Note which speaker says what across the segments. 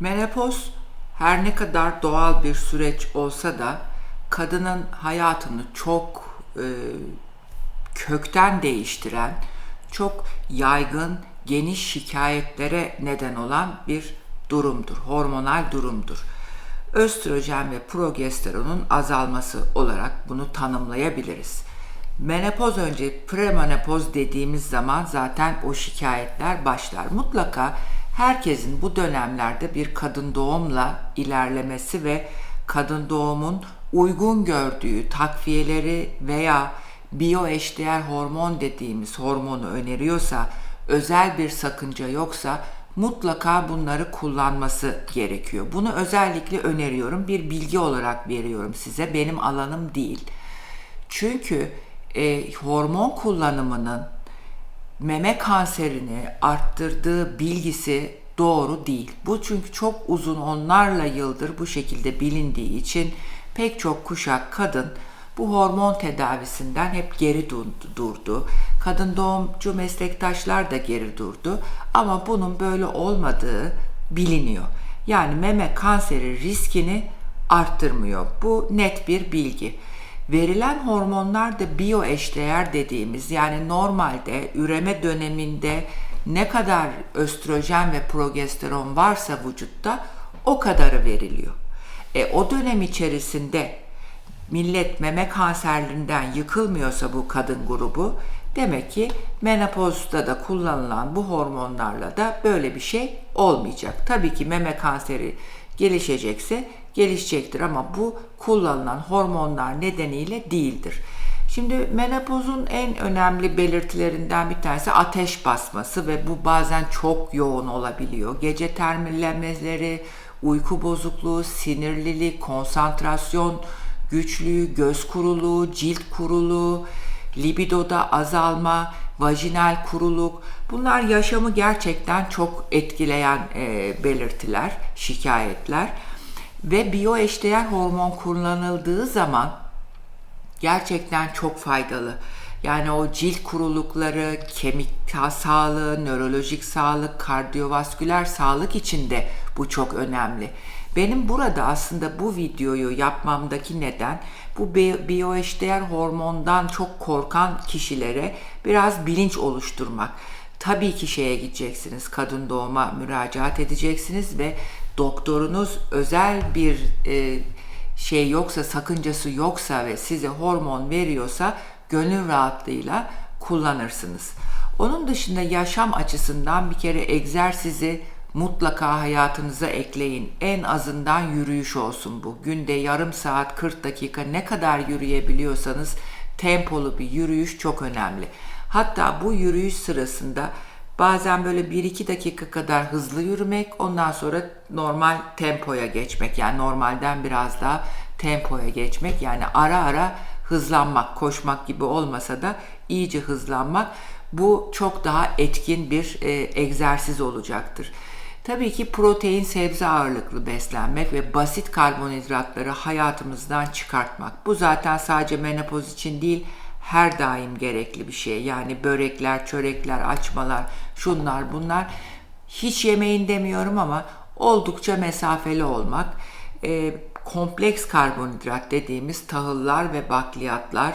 Speaker 1: Menopoz her ne kadar doğal bir süreç olsa da kadının hayatını çok e, kökten değiştiren, çok yaygın, geniş şikayetlere neden olan bir durumdur, hormonal durumdur. Östrojen ve progesteronun azalması olarak bunu tanımlayabiliriz. Menopoz önce premenopoz dediğimiz zaman zaten o şikayetler başlar. Mutlaka herkesin bu dönemlerde bir kadın doğumla ilerlemesi ve kadın doğumun uygun gördüğü takviyeleri veya biyoeşdeğer hormon dediğimiz hormonu öneriyorsa, özel bir sakınca yoksa mutlaka bunları kullanması gerekiyor. Bunu özellikle öneriyorum. Bir bilgi olarak veriyorum size. Benim alanım değil. Çünkü e, hormon kullanımının meme kanserini arttırdığı bilgisi doğru değil. Bu çünkü çok uzun onlarla yıldır bu şekilde bilindiği için pek çok kuşak kadın bu hormon tedavisinden hep geri durdu. Kadın doğumcu meslektaşlar da geri durdu. Ama bunun böyle olmadığı biliniyor. Yani meme kanseri riskini arttırmıyor. Bu net bir bilgi. Verilen hormonlar da biyoeşdeğer dediğimiz yani normalde üreme döneminde ne kadar östrojen ve progesteron varsa vücutta o kadarı veriliyor. E, o dönem içerisinde millet meme kanserlerinden yıkılmıyorsa bu kadın grubu demek ki menopozda da kullanılan bu hormonlarla da böyle bir şey olmayacak. Tabii ki meme kanseri gelişecekse gelişecektir ama bu kullanılan hormonlar nedeniyle değildir. Şimdi menopozun en önemli belirtilerinden bir tanesi ateş basması ve bu bazen çok yoğun olabiliyor. Gece termillemeleri, uyku bozukluğu, sinirlilik, konsantrasyon güçlüğü, göz kuruluğu, cilt kuruluğu, libidoda azalma, vajinal kuruluk bunlar yaşamı gerçekten çok etkileyen e, belirtiler, şikayetler ve biyoeşdeğer hormon kullanıldığı zaman gerçekten çok faydalı. Yani o cilt kurulukları, kemik sağlığı, nörolojik sağlık, kardiyovasküler sağlık için de bu çok önemli. Benim burada aslında bu videoyu yapmamdaki neden bu biyoeşdeğer hormondan çok korkan kişilere biraz bilinç oluşturmak. Tabii ki şeye gideceksiniz, kadın doğuma müracaat edeceksiniz ve doktorunuz özel bir e, şey yoksa, sakıncası yoksa ve size hormon veriyorsa gönül rahatlığıyla kullanırsınız. Onun dışında yaşam açısından bir kere egzersizi mutlaka hayatınıza ekleyin. En azından yürüyüş olsun bu. Günde yarım saat 40 dakika ne kadar yürüyebiliyorsanız tempolu bir yürüyüş çok önemli. Hatta bu yürüyüş sırasında bazen böyle 1-2 dakika kadar hızlı yürümek, ondan sonra normal tempoya geçmek. Yani normalden biraz daha tempoya geçmek. Yani ara ara hızlanmak, koşmak gibi olmasa da iyice hızlanmak bu çok daha etkin bir e, egzersiz olacaktır. Tabii ki protein sebze ağırlıklı beslenmek ve basit karbonhidratları hayatımızdan çıkartmak. Bu zaten sadece menopoz için değil, her daim gerekli bir şey. Yani börekler, çörekler, açmalar, şunlar bunlar. Hiç yemeyin demiyorum ama oldukça mesafeli olmak. E, kompleks karbonhidrat dediğimiz tahıllar ve bakliyatlar,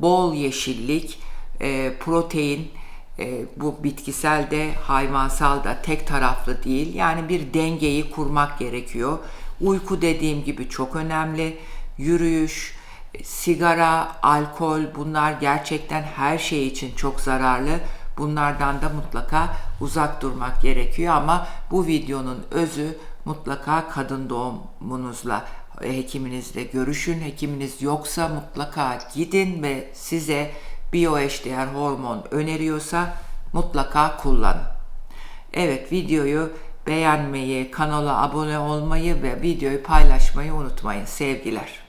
Speaker 1: bol yeşillik, e, protein, e, bu bitkisel de hayvansal da tek taraflı değil. Yani bir dengeyi kurmak gerekiyor. Uyku dediğim gibi çok önemli. Yürüyüş, sigara, alkol bunlar gerçekten her şey için çok zararlı. Bunlardan da mutlaka uzak durmak gerekiyor ama bu videonun özü mutlaka kadın doğumunuzla hekiminizle görüşün. Hekiminiz yoksa mutlaka gidin ve size biyoeşdeğer hormon öneriyorsa mutlaka kullanın. Evet videoyu beğenmeyi, kanala abone olmayı ve videoyu paylaşmayı unutmayın. Sevgiler.